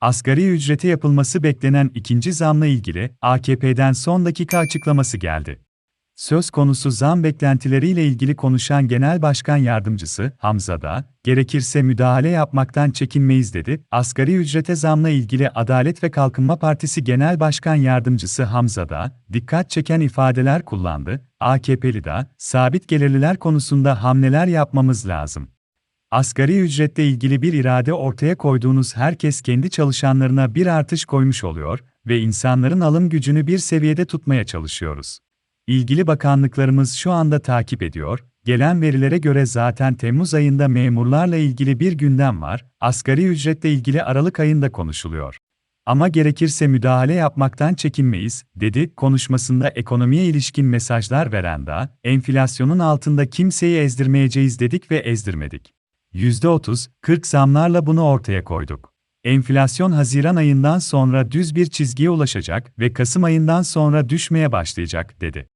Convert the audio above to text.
Asgari ücrete yapılması beklenen ikinci zamla ilgili AKP'den son dakika açıklaması geldi. Söz konusu zam beklentileriyle ilgili konuşan Genel Başkan Yardımcısı Hamza da, gerekirse müdahale yapmaktan çekinmeyiz dedi. Asgari ücrete zamla ilgili Adalet ve Kalkınma Partisi Genel Başkan Yardımcısı Hamza da, dikkat çeken ifadeler kullandı. AKP'li de, sabit gelirliler konusunda hamleler yapmamız lazım. Asgari ücretle ilgili bir irade ortaya koyduğunuz herkes kendi çalışanlarına bir artış koymuş oluyor ve insanların alım gücünü bir seviyede tutmaya çalışıyoruz. İlgili bakanlıklarımız şu anda takip ediyor. Gelen verilere göre zaten Temmuz ayında memurlarla ilgili bir gündem var. Asgari ücretle ilgili Aralık ayında konuşuluyor. Ama gerekirse müdahale yapmaktan çekinmeyiz, dedi. Konuşmasında ekonomiye ilişkin mesajlar veren da, enflasyonun altında kimseyi ezdirmeyeceğiz dedik ve ezdirmedik. %30-40 zamlarla bunu ortaya koyduk. Enflasyon Haziran ayından sonra düz bir çizgiye ulaşacak ve Kasım ayından sonra düşmeye başlayacak, dedi.